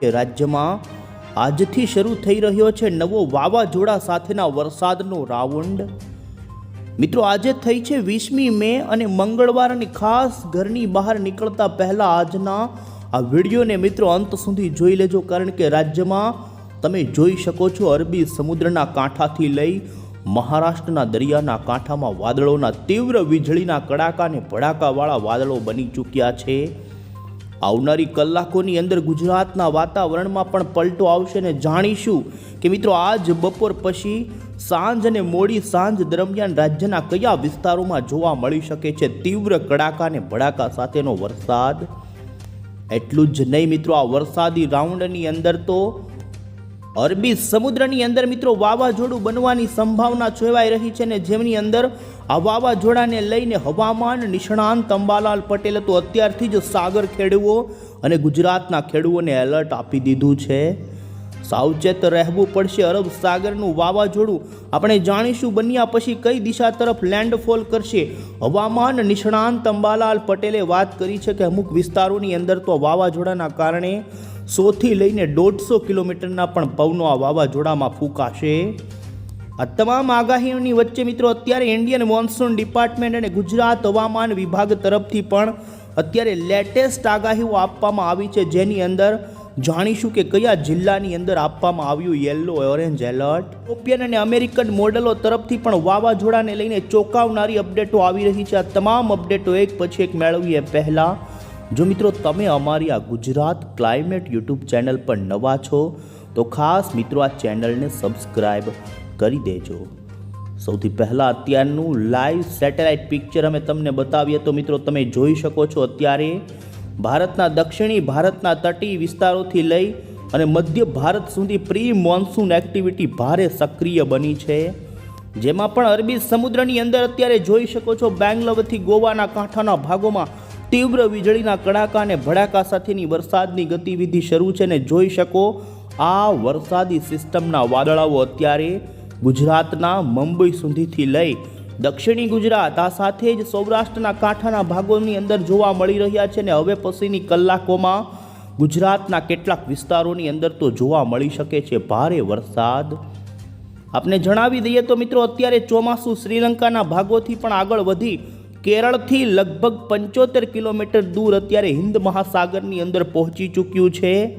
કે રાજ્યમાં આજથી શરૂ થઈ રહ્યો છે નવો વાવાઝોડા સાથેના વરસાદનો રાઉન્ડ. મિત્રો, આજે થઈ છે વીસમી મે અને મંગળવારની ખાસ ઘરની બહાર નીકળતા પહેલાં આજના આ વિડીયોને મિત્રો અંત સુધી જોઈ લેજો, કારણ કે રાજ્યમાં તમે જોઈ શકો છો અરબી સમુદ્રના કાંઠાથી લઈ મહારાષ્ટ્રના દરિયાના કાંઠામાં વાદળોના તીવ્ર વીજળીના કડાકા અને ભડાકાવાળા વાદળો બની ચૂક્યા છે. આવનારી કલાકોની અંદર ગુજરાતના વાતાવરણમાં પણ પલટો આવશે ને જાણીશું કે મિત્રો આજ બપોર પછી સાંજ અને મોડી સાંજ દરમિયાન રાજ્યના કયા વિસ્તારોમાં જોવા મળી શકે છે? તીવ્ર કડાકા અને ભડાકા સાથેનો વરસાદ? એટલું જ નહીં મિત્રો, આ વરસાદી રાઉન્ડની અંદર તો અરબી સમુદ્રની અંદર મિત્રો વાવાઝોડું બનવાની સંભાવના જોવાઈ રહી છે ને જેમની અંદર આ વાવાઝોડાને લઈને હવામાન નિષ્ણાંત અંબાલાલ પટેલે તો અત્યારથી જ સાગર ખેડૂઓ અને ગુજરાતના ખેડૂઓને એલર્ટ આપી દીધું છે. સાવચેત રહેવું પડશે અરબ સાગરનું વાવાઝોડું. આપણે જાણીશું બન્યા પછી કઈ દિશા તરફ લેન્ડફોલ કરશે. હવામાન નિષ્ણાંત અંબાલાલ પટેલે વાત કરી છે કે અમુક વિસ્તારોની અંદર તો વાવાઝોડાના કારણે સોથી લઈને દોઢસો કિલોમીટરના પણ પવનો આ વાવાઝોડામાં ફૂંકાશે. આ તમામ આગાહીઓની વચ્ચે મિત્રો, અત્યારે ઇન્ડિયન મોન્સૂન ડિપાર્ટમેન્ટ અને ગુજરાત હવામાન વિભાગ તરફથી પણ અત્યારે લેટેસ્ટ આગાહીઓ આપવામાં આવી છે. જેની અંદર જાણીશું કે કયા જિલ્લાની અંદર આપવામાં આવ્યું યેલો ઓરેન્જ એલર્ટ યુરોપિયન અને અમેરિકન મોડલો તરફથી પણ વાવાઝોડાને લઈને ચોંકાવનારી અપડેટો આવી રહી છે. આ તમામ અપડેટો એક પછી એક મેળવીએ પહેલાં. જો મિત્રો તમે અમારી આ ગુજરાત ક્લાઇમેટ યુટ્યુબ ચેનલ પર નવા છો, તો ખાસ મિત્રો આ ચેનલને સબસ્ક્રાઈબ કરી દેજો. સૌથી પહેલાં અત્યારનું લાઈવ સેટેલાઇટ પિક્ચર અમે તમને બતાવીએ તો મિત્રો તમે જોઈ શકો છો અત્યારે ભારતના દક્ષિણી ભારતના તટીય વિસ્તારોથી લઈ અને મધ્ય ભારત સુધી પ્રી મોન્સૂન એક્ટિવિટી ભારે સક્રિય બની છે. જેમાં પણ અરબી સમુદ્રની અંદર અત્યારે જોઈ શકો છો બેંગ્લોરથી ગોવાના કાંઠાના ભાગોમાં તીવ્ર વીજળીના કડાકા અને ભડાકા સાથેની વરસાદની ગતિવિધિ શરૂ છે ને જોઈ શકો આ વરસાદી સિસ્ટમના વાદળાઓ અત્યારે ગુજરાતના મુંબઈ સુધીથી લઈ દક્ષિણી ગુજરાત, આ સાથે જ સૌરાષ્ટ્રના કાંઠાના ભાગોની અંદર જોવા મળી રહ્યા છે ને હવે પછીની કલાકોમાં ગુજરાતના કેટલાક વિસ્તારોની અંદર તો જોવા મળી શકે છે ભારે વરસાદ. આપને જણાવી દઈએ તો મિત્રો, અત્યારે ચોમાસું શ્રીલંકાના ભાગોથી પણ આગળ વધી કેરળથી લગભગ પંચોતેર કિલોમીટર દૂર અત્યારે હિન્દ મહાસાગરની અંદર પહોંચી ચૂક્યું છે.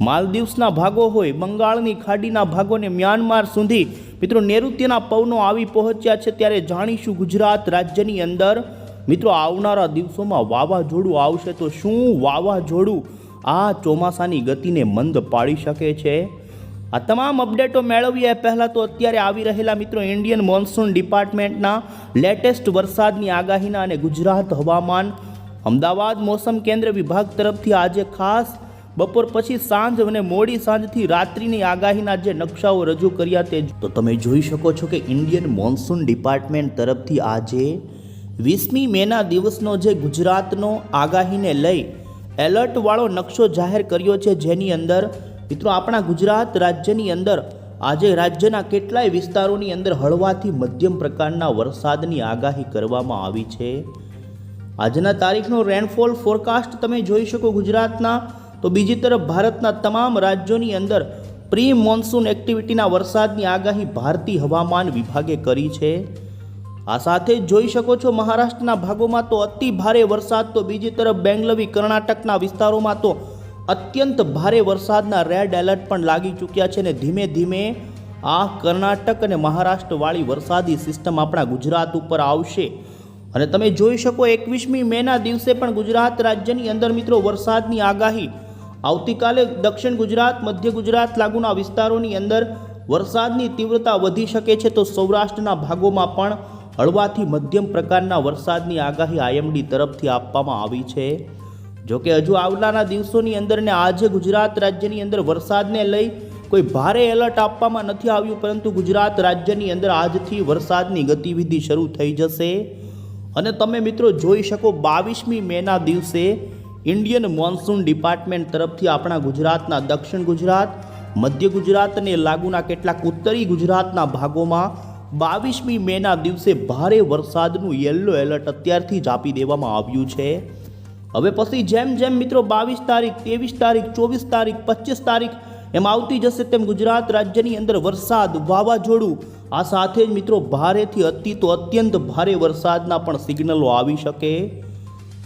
માલદીવ્સના ભાગો હોય, બંગાળની ખાડીના ભાગોને મ્યાનમાર સુધી, મિત્રો, નૈઋત્યના પવનો આવી પહોંચ્યા છે ત્યારે જાણીશું ગુજરાત રાજ્યની અંદર. મિત્રો, આવનારા દિવસોમાં વાવાઝોડું આવશે તો શું વાવાઝોડું આ ચોમાસાની ગતિને મંદ પાડી શકે છે? આ તમામ અપડેટો મેળવીએ પહેલાં તો અત્યારે આવી રહેલા મિત્રો ઇન્ડિયન મોન્સૂન ડિપાર્ટમેન્ટના લેટેસ્ટ વરસાદની આગાહીના અને ગુજરાત હવામાન, અમદાવાદ મોસમ કેન્દ્ર વિભાગ તરફથી આજે ખાસ બપોર પછી સાંજ અને મોડી સાંજથી રાત્રિની આગાહીના જે નકશાઓ રજૂ કર્યા તે તો તમે જોઈ શકો છો કે ઇન્ડિયન મોન્સૂન ડિપાર્ટમેન્ટ તરફથી આજે વીસમી મેના દિવસનો જે ગુજરાતનો આગાહીને લઈ એલર્ટવાળો નકશો જાહેર કર્યો છે, જેની અંદર મિત્રો, આપણા ગુજરાત રાજ્યની અંદર, આજે રાજ્યના કેટલાય વિસ્તારોની અંદર હળવાથી મધ્યમ પ્રકારના વરસાદની આગાહી કરવામાં આવી છે. આજના તારીખનો રેનફોલ ફોરકાસ્ટ તમે જોઈ શકો ગુજરાતના. તો બીજી તરફ ભારતના તમામ રાજ્યોની અંદર પ્રી મોન્સૂન એક્ટિવિટીના વરસાદની આગાહી ભારતીય હવામાન વિભાગે કરી છે. આ સાથે જ જોઈ શકો છો મહારાષ્ટ્રના ભાગોમાં તો અતિ ભારે વરસાદ, તો બીજી તરફ બેંગલવી, કર્ણાટકના વિસ્તારોમાં તો અત્યંત ભારે વરસાદના રેડ એલર્ટ પણ લાગી ચૂક્યા છે ને ધીમે ધીમે આ કર્ણાટક અને મહારાષ્ટ્રવાળી વરસાદી સિસ્ટમ આપણા ગુજરાત ઉપર આવશે. અને તમે જોઈ શકો એકવીસમી મેના દિવસે પણ ગુજરાત રાજ્યની અંદર મિત્રો વરસાદની આગાહી. આવતીકાલે દક્ષિણ ગુજરાત, મધ્ય ગુજરાત લાગુના વિસ્તારોની અંદર વરસાદની તીવ્રતા વધી શકે છે તો સૌરાષ્ટ્રના ભાગોમાં પણ હળવાથી મધ્યમ પ્રકારના વરસાદની આગાહી આઈએમડી તરફથી આપવામાં આવી છે. જોકે હજુ આવનારા દિવસોની અંદર ને આજે ગુજરાત રાજ્યની અંદર વરસાદને લઈ કોઈ ભારે એલર્ટ આપવામાં નથી આવ્યું, પરંતુ ગુજરાત રાજ્યની અંદર આજથી વરસાદની ગતિવિધિ શરૂ થઈ જશે. અને તમે મિત્રો જોઈ શકો બાવીસમી મેના દિવસે ઇન્ડિયન મોન્સૂન ડિપાર્ટમેન્ટ તરફથી આપણા ગુજરાતના દક્ષિણ ગુજરાત, મધ્ય ગુજરાત અને લાગુના કેટલાક ઉત્તરી ગુજરાતના ભાગોમાં બાવીસમી મેના દિવસે ભારે વરસાદનું યલો એલર્ટ અત્યારથી જ આપી દેવામાં આવ્યું છે. હવે પછી જેમ જેમ મિત્રો બાવીસ તારીખ, ત્રેવીસ તારીખ, ચોવીસ તારીખ, પચીસ તારીખ એમ આવતી જશે તેમ ગુજરાત રાજ્યની અંદર વરસાદ વાવાઝોડું. આ સાથે જ મિત્રો ભારેથી અતિ તો અત્યંત ભારે વરસાદના પણ સિગ્નલો આવી શકે.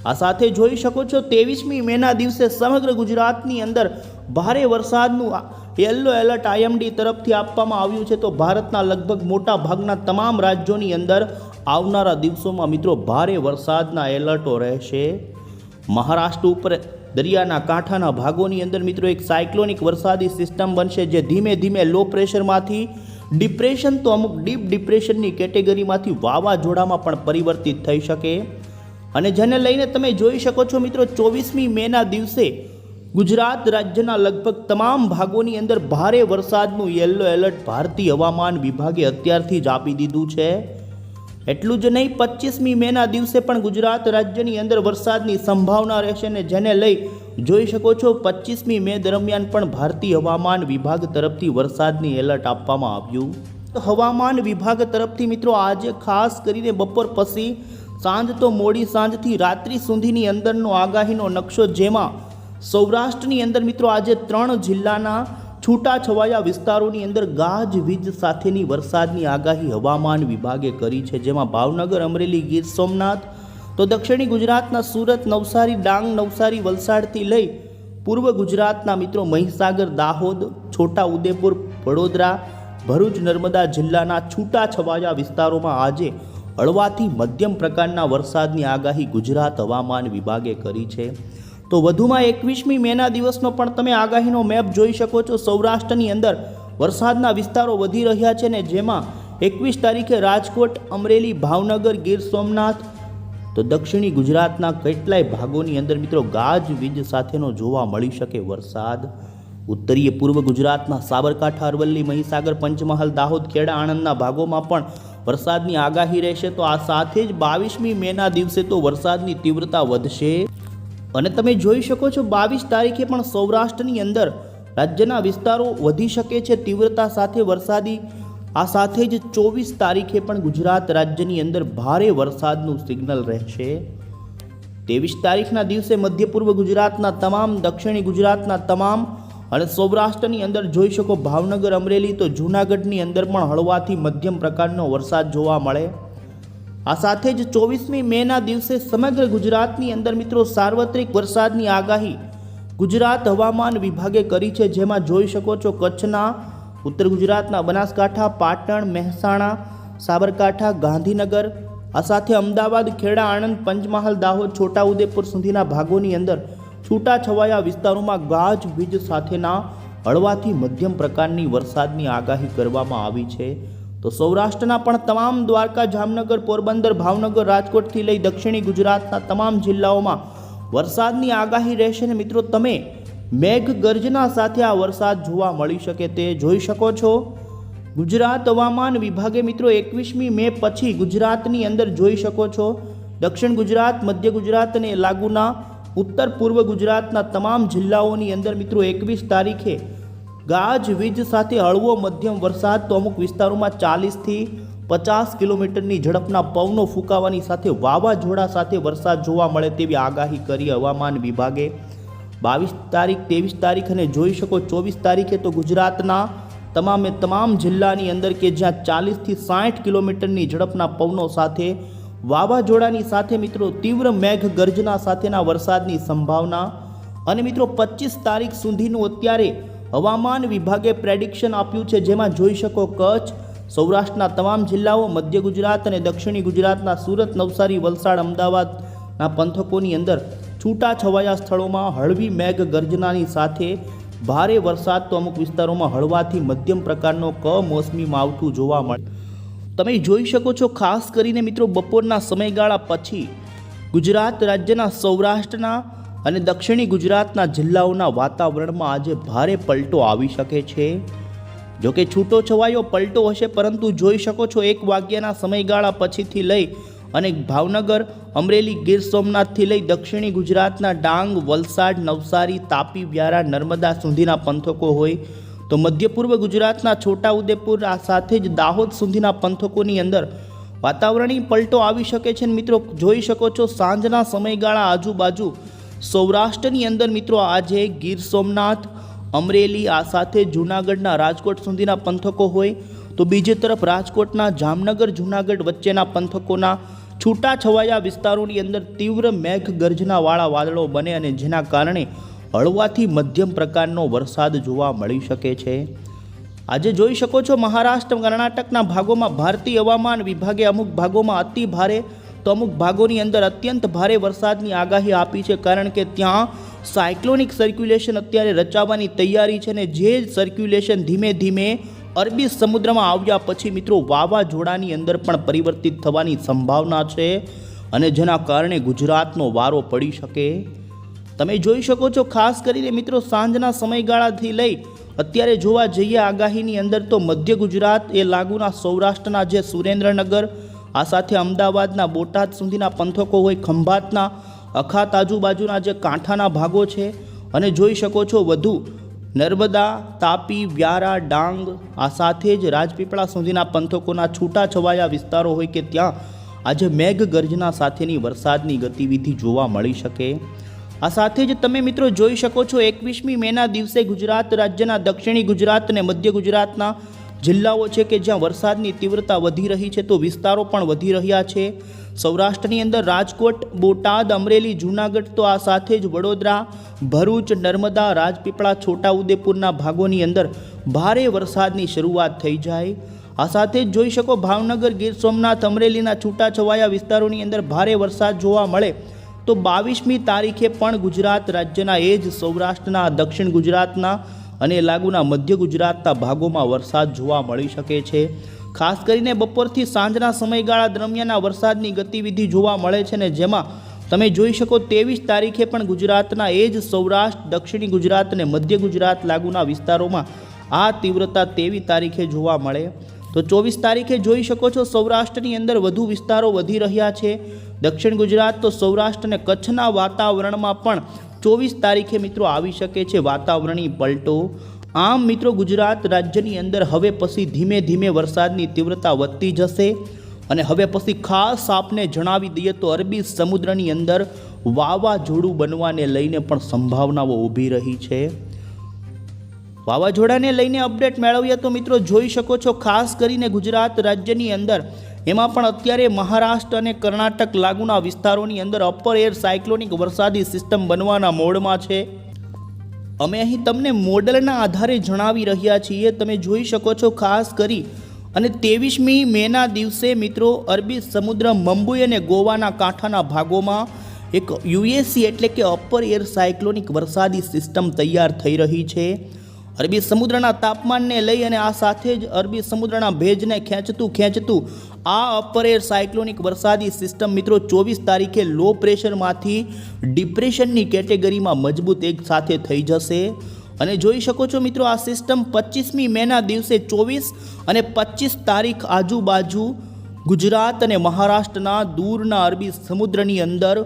આ સાથે જોઈ શકો છો ત્રેવીસમી મેના દિવસે સમગ્ર ગુજરાતની અંદર ભારે વરસાદનું યલો એલર્ટ આઈએમડી તરફથી આપવામાં આવ્યું છે. તો ભારતના લગભગ મોટા ભાગના તમામ રાજ્યોની અંદર આવનારા દિવસોમાં મિત્રો ભારે વરસાદના એલર્ટો રહેશે. મહારાષ્ટ્ર ઉપર દરિયાના કાંઠાના ભાગોની અંદર મિત્રો એક સાયક્લોનિક વરસાદી સિસ્ટમ બનશે જે ધીમે ધીમે લો પ્રેશરમાંથી ડિપ્રેશન તો અમુક ડીપ ડિપ્રેશનની કેટેગરીમાંથી વાવાઝોડામાં પણ પરિવર્તિત થઈ શકે. અને જેને લઈને તમે જોઈ શકો છો મિત્રો, ચોવીસમી મેના દિવસે ગુજરાત રાજ્યના લગભગ તમામ ભાગોની અંદર ભારે વરસાદનું યલો એલર્ટ ભારતીય હવામાન વિભાગે અત્યારથી જ આપી દીધું છે. એટલું જ નહીં પચીસમી મેના દિવસે પણ ગુજરાત રાજ્યની અંદર વરસાદની સંભાવના રહેશે ને જેને લઈ જોઈ શકો છો પચીસમી મે દરમિયાન પણ ભારતીય હવામાન વિભાગ તરફથી વરસાદની એલર્ટ આપવામાં આવ્યું. તો હવામાન વિભાગ તરફથી મિત્રો, આજે ખાસ કરીને બપોર પછી સાંજ તો મોડી સાંજથી રાત્રિ સુધીની અંદરનો આગાહીનો નકશો જેમાં સૌરાષ્ટ્રની અંદર મિત્રો, આજે ત્રણ જિલ્લાના છૂટાછવાયા વિસ્તારોની અંદર ગાજવીજ સાથેની વરસાદની આગાહી હવામાન વિભાગે કરી છે, જેમાં ભાવનગર, અમરેલી, ગીર સોમનાથ તો દક્ષિણી ગુજરાતના સુરત, નવસારી, ડાંગ, નવસારી, વલસાડથી લઈ પૂર્વ ગુજરાતના મિત્રો મહીસાગર, દાહોદ, છોટા ઉદેપુર, વડોદરા, ભરૂચ, નર્મદા જિલ્લાના છૂટાછવાયા વિસ્તારોમાં આજે હળવાથી મધ્યમ પ્રકારના વરસાદની આગાહી ગુજરાત હવામાન વિભાગે કરી છે. તો વધુમાં એકવીસમી મેના દિવસનો પણ તમે આગાહીનો મેપ જોઈ શકો છો. સૌરાષ્ટ્રની અંદર વરસાદના વિસ્તારો વધી રહ્યા છે ને જેમાં એકવીસ તારીખે રાજકોટ, અમરેલી, ભાવનગર, ગીર સોમનાથ તો દક્ષિણી ગુજરાતના કેટલાય ભાગોની અંદર મિત્રો ગાજવીજ સાથેનો જોવા મળી શકે વરસાદ. ઉત્તરીય પૂર્વ ગુજરાતના સાબરકાંઠા, અરવલ્લી, મહીસાગર, પંચમહાલ, દાહોદ, ખેડા, આણંદના ભાગોમાં પણ વરસાદની આગાહી રહેશે. તો આ સાથે જ બાવીસમી મેના દિવસે તો વરસાદની તીવ્રતા વધશે. અને તમે જોઈ શકો છો બાવીસ તારીખે પણ સૌરાષ્ટ્રની અંદર રાજ્યના વિસ્તારો વધી શકે છે તીવ્રતા સાથે વરસાદી, આ સાથે જ ચોવીસ તારીખે પણ ગુજરાત રાજ્યની અંદર ભારે વરસાદનું સિગ્નલ રહેશે. ત્રેવીસ તારીખના દિવસે મધ્ય પૂર્વ ગુજરાતના તમામ, દક્ષિણી ગુજરાતના તમામ અને સૌરાષ્ટ્રની અંદર જોઈ શકો ભાવનગર, અમરેલી, તો જૂનાગઢની અંદર પણ હળવાથી મધ્યમ પ્રકારનો વરસાદ જોવા મળે. આ સાથે જ ચોવીસમી મેના દિવસે સમગ્ર ગુજરાતની અંદર મિત્રો સાર્વત્રિક વરસાદની આગાહી ગુજરાત હવામાન વિભાગે કરી છે. જેમાં જોઈ શકો છો કચ્છના, ઉત્તર ગુજરાતના બનાસકાંઠા, પાટણ, મહેસાણા, સાબરકાંઠા, ગાંધીનગર, આ સાથે અમદાવાદ, ખેડા, આણંદ, પંચમહાલ, દાહોદ, છોટાઉદેપુર સુધીના ભાગોની અંદર છૂટાછવાયા વિસ્તારોમાં ગાજ, વીજ સાથેના હળવાથી મધ્યમ પ્રકારની વરસાદની આગાહી કરવામાં આવી છે. તો સૌરાષ્ટ્રના પણ તમામ દ્વારકા, જામનગર, પોરબંદર, ભાવનગર, રાજકોટથી લઈ દક્ષિણી ગુજરાતના તમામ જિલ્લાઓમાં વરસાદની આગાહી રહેશે ને મિત્રો તમે મેઘ ગર્જના સાથે આ વરસાદ જોવા મળી શકે તે જોઈ શકો છો. ગુજરાત હવામાન વિભાગે મિત્રો એકવીસમી મે પછી ગુજરાતની અંદર જોઈ શકો છો. દક્ષિણ ગુજરાત, મધ્ય ગુજરાત અને લાગુના ઉત્તર પૂર્વ ગુજરાતના તમામ જિલ્લાઓની અંદર મિત્રો એકવીસ તારીખે ગાજવીજ સાથે હળવો મધ્યમ વરસાદ તો અમુક વિસ્તારોમાં ચાલીસથી પચાસ કિલોમીટરની ઝડપના પવનો ફૂંકાવાની સાથે વાવાઝોડા સાથે વરસાદ જોવા મળે તેવી આગાહી કરી હવામાન વિભાગે. બાવીસ તારીખ, ત્રેવીસ તારીખ અને જોઈ શકો ચોવીસ તારીખે તો ગુજરાતના તમામે તમામ જિલ્લાની અંદર કે જ્યાં ચાલીસથી સાઠ કિલોમીટરની ઝડપના પવનો સાથે વાવાઝોડાની સાથે મિત્રો તીવ્ર મેઘ ગર્જના સાથેના વરસાદની સંભાવના. અને મિત્રો પચીસ તારીખ સુધીનું અત્યારે હવામાન વિભાગે પ્રેડિક્શન આપ્યું છે, જેમાં જોઈ શકો કચ્છ, સૌરાષ્ટ્રના તમામ જિલ્લાઓ, મધ્ય ગુજરાત અને દક્ષિણી ગુજરાતના સુરત, નવસારી, વલસાડ, અમદાવાદના પંથકોની અંદર છૂટાછવાયા સ્થળોમાં હળવી મેઘ ગર્જનાની સાથે ભારે વરસાદ તો અમુક વિસ્તારોમાં હળવાથી મધ્યમ પ્રકારનો કમોસમી માવઠું જોવા મળે. તમે જોઈ શકો છો, ખાસ કરીને મિત્રો બપોરના સમયગાળા પછી ગુજરાત રાજ્યના સૌરાષ્ટ્રના અને દક્ષિણી ગુજરાતના જિલ્લાઓના વાતાવરણમાં આજે ભારે પલટો આવી શકે છે. જો કે છૂટો છવાયો પલટો હશે પરંતુ જોઈ શકો છો એક વાગ્યાના સમયગાળા પછીથી લઈ અને ભાવનગર, અમરેલી, ગીર સોમનાથથી લઈ દક્ષિણી ગુજરાતના ડાંગ, વલસાડ, નવસારી, તાપી, વ્યારા, નર્મદા સુધીના પંથકો હોય તો મધ્ય પૂર્વ ગુજરાતના છોટાઉદેપુર આ સાથે જ દાહોદ સુધીના પંથકોની અંદર વાતાવરણીય પલટો આવી શકે છે. મિત્રો, જોઈ શકો છો સાંજના સમયગાળા આજુબાજુ સૌરાષ્ટ્રની અંદર મિત્રો આજે ગીર સોમનાથ, અમરેલી, આ સાથે જૂનાગઢના રાજકોટ સુધીના પંથકો હોય તો બીજી તરફ રાજકોટના જામનગર, જૂનાગઢ વચ્ચેના પંથકોના છૂટા છવાયા વિસ્તારોની અંદર તીવ્ર મેઘ ગર્જનાવાળા વાદળો બને અને જેના કારણે હળવાથી મધ્યમ પ્રકારનો વરસાદ જોવા મળી શકે છે. આજે જોઈ શકો છો મહારાષ્ટ્ર, કર્ણાટકના ભાગોમાં ભારતીય હવામાન વિભાગે અમુક ભાગોમાં અતિ ભારે તો અમુક ભાગોની અંદર અત્યંત ભારે વરસાદની આગાહી આપી છે કારણ કે ત્યાં સાયક્લોનિક સર્ક્યુલેશન અત્યારે રચાવવાની તૈયારી છે ને જે સર્ક્યુલેશન ધીમે ધીમે અરબી સમુદ્રમાં આવ્યા પછી મિત્રો વાવાઝોડાની અંદર પણ પરિવર્તિત થવાની સંભાવના છે અને જેના કારણે ગુજરાતનો વારો પડી શકે. તમે જોઈ શકો છો ખાસ કરીને મિત્રો સાંજના સમયગાળાથી લઈ અત્યારે જોવા જઈએ આગાહીની અંદર તો મધ્ય ગુજરાત એ લાગુના સૌરાષ્ટ્રના જે સુરેન્દ્રનગર આ સાથે અમદાવાદના બોટાદ સુધીના પંથકો હોય ખંભાતના, અખાત આજુબાજુના જે કાંઠાના ભાગો છે, અને જોઈ શકો છો વધુ, નર્મદા, તાપી, વ્યારા, ડાંગ, આ સાથે જ રાજપીપળા સુધીના પંથકોના છૂટા છવાયા વિસ્તારો હોય કે ત્યાં આજે મેઘ ગર્જના સાથેની વરસાદની ગતિવિધિ જોવા મળી શકે. આ સાથે જ તમે મિત્રો જોઈ શકો છો એકવીસમી મેના દિવસે ગુજરાત રાજ્યના દક્ષિણી ગુજરાત અને મધ્ય ગુજરાતના જિલ્લાઓ છે કે જ્યાં વરસાદની તીવ્રતા વધી રહી છે તો વિસ્તારો પણ વધી રહ્યા છે. સૌરાષ્ટ્રની અંદર રાજકોટ, બોટાદ, અમરેલી, જૂનાગઢ તો આ સાથે જ વડોદરા, ભરૂચ, નર્મદા, રાજપીપળા, છોટાઉદેપુરના ભાગોની અંદર ભારે વરસાદની શરૂઆત થઈ જાય. આ સાથે જ જોઈ શકો ભાવનગર, ગીર સોમનાથ, અમરેલીના છૂટાછવાયા વિસ્તારોની અંદર ભારે વરસાદ જોવા મળે તો બાવીસમી તારીખે પણ ગુજરાત રાજ્યના એ જ સૌરાષ્ટ્રના, દક્ષિણ ગુજરાતના અને લાગુના મધ્ય ગુજરાતના ભાગોમાં વરસાદ જોવા મળી શકે છે. ખાસ કરીને બપોરથી સાંજના સમયગાળા દરમિયાન વરસાદની ગતિવિધિ જોવા મળે છે ને જેમાં તમે જોઈ શકો ત્રેવીસ તારીખે પણ ગુજરાતના એ જ સૌરાષ્ટ્ર, દક્ષિણી ગુજરાત અને મધ્ય ગુજરાત લાગુના વિસ્તારોમાં આ તીવ્રતા તેવી તારીખે જોવા મળે. તો ચોવીસ તારીખે જોઈ શકો છો સૌરાષ્ટ્રની અંદર વધુ વિસ્તારો વધી રહ્યા છે. દક્ષિણ ગુજરાત તો સૌરાષ્ટ્ર અને કચ્છના વાતાવરણમાં પણ ચોવીસ તારીખે મિત્રો આવી શકે છે વાતાવરણીય પલટો. આમ મિત્રો ગુજરાત રાજ્યની અંદર હવે પછી ધીમે ધીમે વરસાદની તીવ્રતા વધતી જશે. અને હવે પછી ખાસ આપને જણાવી દઈએ તો અરબી સમુદ્રની અંદર વાવાઝોડું બનવાને લઈને પણ સંભાવનાઓ ઊભી રહી છે. વાવાઝોડાને લઈને અપડેટ મેળવીએ તો મિત્રો જોઈ શકો છો, ખાસ કરીને ગુજરાત રાજ્યની અંદર એમાં પણ અત્યારે મહારાષ્ટ્ર અને કર્ણાટક લાગુના વિસ્તારોની અંદર અપર એર સાયક્લોનિક વરસાદી સિસ્ટમ બનવાના મોડમાં છે. અમે અહીં તમને મોડલના આધારે જણાવી રહ્યા છીએ. તમે જોઈ શકો છો ખાસ કરી અને ત્રેવીસમી મેના દિવસે મિત્રો અરબી સમુદ્ર, મંબુઈ અને ગોવાના કાંઠાના ભાગોમાં એક યુએસી એટલે કે અપર એર સાયક્લોનિક વરસાદી સિસ્ટમ તૈયાર થઈ રહી છે. અરબી સમુદ્રના તાપમાનને લઈ અને આ સાથે જ અરબી સમુદ્રના ભેજને ખેંચતું ખેંચતું આ અપર એર સાયક્લોનિક વરસાદી સિસ્ટમ મિત્રો ચોવીસ તારીખે લો પ્રેશરમાંથી ડિપ્રેશનની કેટેગરીમાં મજબૂત એક સાથે થઈ જશે. અને જોઈ શકો છો મિત્રો આ સિસ્ટમ પચીસમી મેના દિવસે ચોવીસ અને પચીસ તારીખ આજુબાજુ ગુજરાત અને મહારાષ્ટ્રના દૂરના અરબી સમુદ્રની અંદર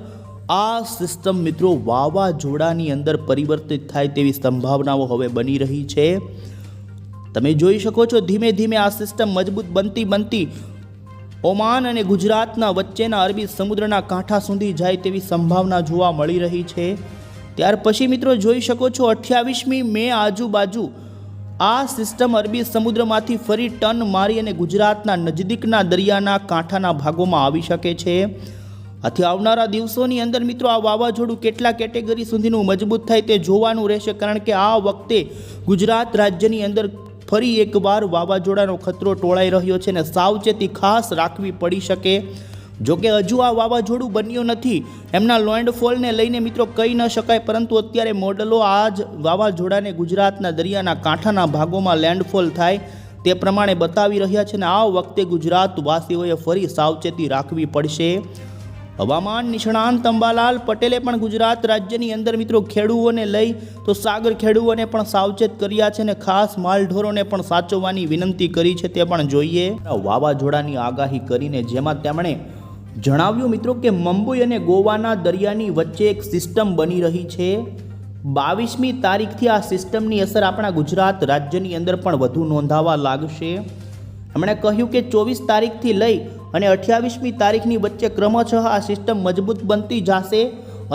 આ સિસ્ટમ મિત્રો વાવાઝોડાની અંદર પરિવર્તિત થાય તેવી સંભાવનાઓ હવે બની રહી છે. તમે જોઈ શકો છો ધીમે ધીમે આ સિસ્ટમ મજબૂત બનતી બનતી ઓમાન અને ગુજરાતના વચ્ચેના અરબી સમુદ્રના કાંઠા સુધી જાય તેવી સંભાવના જોવા મળી રહી છે. ત્યાર પછી મિત્રો જોઈ શકો છો અઠ્યાવીસમી મે આજુબાજુ આ સિસ્ટમ અરબી સમુદ્રમાંથી ફરી ટન મારી અને ગુજરાતના નજદીકના દરિયાના કાંઠાના ભાગોમાં આવી શકે છે. આથી આવનારા દિવસોની અંદર મિત્રો આ વાવાઝોડું કેટલા કેટેગરી સુધીનું મજબૂત થાય તે જોવાનું રહેશે કારણ કે આ વખતે ગુજરાત રાજ્યની અંદર ફરી એકવાર વાવાઝોડાનો ખતરો ટોળાઈ રહ્યો છે અને સાવચેતી ખાસ રાખવી પડી શકે. જોકે હજુ આ વાવાઝોડું બન્યું નથી. એમના લેન્ડફોલને લઈને મિત્રો કહી ન શકાય, પરંતુ અત્યારે મોડલો આ જ વાવાઝોડાને ગુજરાતના દરિયાના કાંઠાના ભાગોમાં લેન્ડફોલ થાય તે પ્રમાણે બતાવી રહ્યા છે અને આ વખતે ગુજરાતવાસીઓએ ફરી સાવચેતી રાખવી પડશે. હવામાન નિષ્ણાંત અંબાલાલ પટેલે પણ ગુજરાત રાજ્યની અંદર મિત્રો ખેડૂઓને લઈ તો સાગર ખેડૂઓને પણ સાવચેત કર્યા છે અને ખાસ માલઢોરોને પણ સાચવવાની વિનંતી કરી છે તે પણ જોઈએ. વાવાઝોડાની આગાહી કરીને જેમાં તેમણે જણાવ્યું મિત્રો કે મુંબઈ અને ગોવાના દરિયાની વચ્ચે એક સિસ્ટમ બની રહી છે. બાવીસમી તારીખથી આ સિસ્ટમની અસર આપણા ગુજરાત રાજ્યની અંદર પણ વધુ નોંધાવા લાગશે. એમણે કહ્યું કે ચોવીસ તારીખથી લઈ અને અઠ્યાવીસમી તારીખની વચ્ચે ક્રમશઃ આ સિસ્ટમ મજબૂત બનતી જશે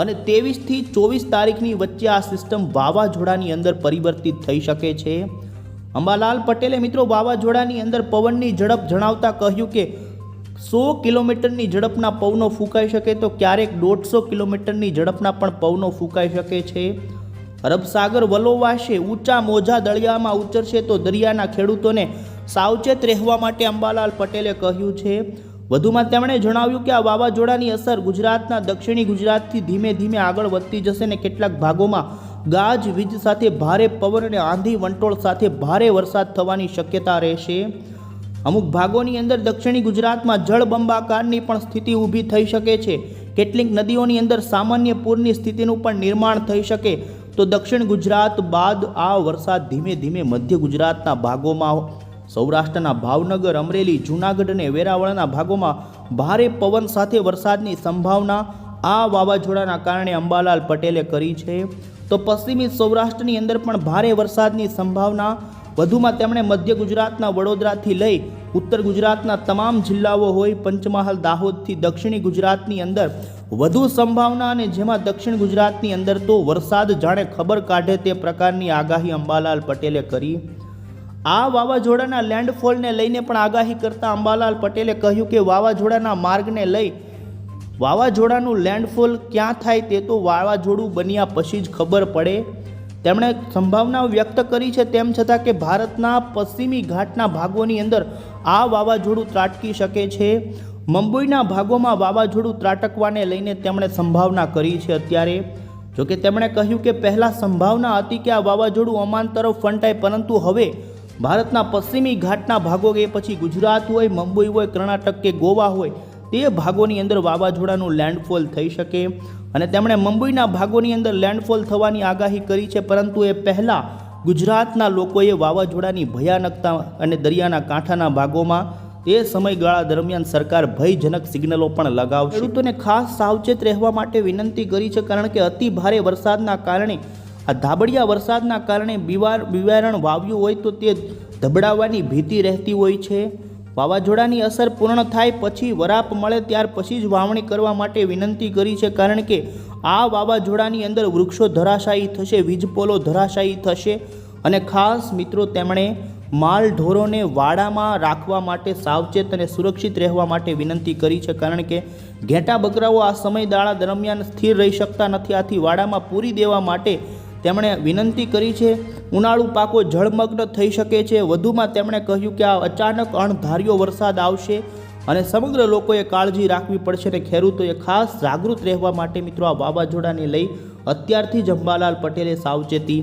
અને ત્રેવીસથી ચોવીસ તારીખની વચ્ચે આ સિસ્ટમ વાવાઝોડાની અંદર પરિવર્તિત થઈ શકે છે. અંબાલાલ પટેલે મિત્રો વાવાઝોડાની અંદર પવનની ઝડપ જણાવતા કહ્યું કે સો કિલોમીટરની ઝડપના પવનો ફૂંકાઈ શકે તો ક્યારેક દોઢસો કિલોમીટરની ઝડપના પણ પવનો ફૂંકાઈ શકે છે. અરબસાગર વલોવાશે, ઊંચા મોજા દરિયામાં ઉતરશે તો દરિયાના ખેડૂતોને સાવચેત રહેવા માટે અંબાલાલ પટેલે કહ્યું છે. વધુમાં તેમણે જણાવ્યું કે આ વાવાઝોડાની અસર ગુજરાતના દક્ષિણી ગુજરાતથી ધીમે ધીમે આગળ વધતી જશે ને કેટલાક ભાગોમાં ગાજ વીજ સાથે ભારે પવન અને આંધી વંટોળ સાથે ભારે વરસાદ થવાની શક્યતા રહેશે. અમુક ભાગોની અંદર દક્ષિણી ગુજરાતમાં જળબંબાકારની પણ સ્થિતિ ઊભી થઈ શકે છે. કેટલીક નદીઓની અંદર સામાન્ય પૂરની સ્થિતિનું પણ નિર્માણ થઈ શકે. તો દક્ષિણ ગુજરાત બાદ આ વરસાદ ધીમે ધીમે મધ્ય ગુજરાતના ભાગોમાં સૌરાષ્ટ્રના ભાવનગર, અમરેલી, જૂનાગઢ અને વેરાવળના ભાગોમાં ભારે પવન સાથે વરસાદની સંભાવના, આ વાવાઝોડાના કારણે અંબાલાલ પટેલે કરી છે. તો પશ્ચિમી સૌરાષ્ટ્રની અંદર પણ ભારે વરસાદની સંભાવના, વધુમાં તેમણે મધ્ય ગુજરાતના વડોદરાથી લઈ ઉત્તર ગુજરાતના તમામ જિલ્લાઓ હોય, પંચમહાલ, દાહોદથી દક્ષિણી ગુજરાતની અંદર વધુ સંભાવના અને જેમાં દક્ષિણ ગુજરાતની અંદર તો વરસાદ જાણે ખબર કાઢે તે પ્રકારની આગાહી અંબાલાલ પટેલે કરી. આ વાવાઝોડાના લેન્ડફોલને લઈને પણ આગાહી કરતા અંબાલાલ પટેલે કહ્યું કે વાવાઝોડાના માર્ગને લઈ વાવાઝોડાનું લેન્ડફોલ ક્યાં થાય તે તો વાવાઝોડું બન્યા પછી જ ખબર પડે. તેમણે સંભાવના વ્યક્ત કરી છે તેમ છતાં કે ભારતના પશ્ચિમી ઘાટના ભાગોની અંદર આ વાવાઝોડું ત્રાટકી શકે છે. મુંબઈના ભાગોમાં વાવાઝોડું ત્રાટકવાને લઈને તેમણે સંભાવના કરી છે અત્યારે. જોકે તેમણે કહ્યું કે પહેલાં સંભાવના હતી કે આ વાવાઝોડું અમાન તરફ ફંટાય પરંતુ હવે ભારતના પશ્ચિમી ઘાટના ભાગો કે પછી ગુજરાત હોય, મુંબઈ હોય, કર્ણાટક કે ગોવા હોય, તે ભાગોની અંદર વાવાઝોડાનું લેન્ડફોલ થઈ શકે. અને તેમણે મુંબઈના ભાગોની અંદર લેન્ડફોલ થવાની આગાહી કરી છે, પરંતુ એ પહેલાં ગુજરાતના લોકોએ વાવાઝોડાની ભયાનકતા અને દરિયાના કાંઠાના ભાગોમાં તે સમયગાળા દરમિયાન સરકાર ભયજનક સિગ્નલો પણ લગાવશે. ખેડૂતોને ખાસ સાવચેત રહેવા માટે વિનંતી કરી છે, કારણ કે અતિ ભારે વરસાદના કારણે આ ધાબડિયા વરસાદના કારણે બીવાર બિવારણ વાવ્યું હોય તો તે ધબડાવવાની ભીતિ રહેતી હોય છે. વાવાઝોડાની અસર પૂર્ણ થાય પછી વરાપ મળે ત્યાર પછી જ વાવણી કરવા માટે વિનંતી કરી છે કારણ કે આ વાવાઝોડાની અંદર વૃક્ષો ધરાશાયી થશે વીજપોલો ધરાશાયી થશે અને ખાસ મિત્રો તેમણે માલ ઢોરોને વાડામાં રાખવા માટે સાવચેત અને સુરક્ષિત રહેવા માટે વિનંતી કરી છે કારણ કે ઘેટા બકરાઓ આ સમયગાળા દરમિયાન સ્થિર રહી શકતા નથી. આથી વાડામાં પૂરી દેવા માટે તેમણે વિનંતી કરી છે, ઉનાળુ પાકો જળમગ્ન થઈ શકે છે. વધુમાં તેમણે કહ્યું કે આ અચાનક અણધાર્યો વરસાદ આવશે અને સમગ્ર લોકોએ કાળજી રાખવી પડશે અને ખેડૂતોએ ખાસ જાગૃત રહેવા માટે મિત્રો આ વાવાઝોડાને લઈ અત્યારથી જ અંબાલાલ પટેલે સાવચેતી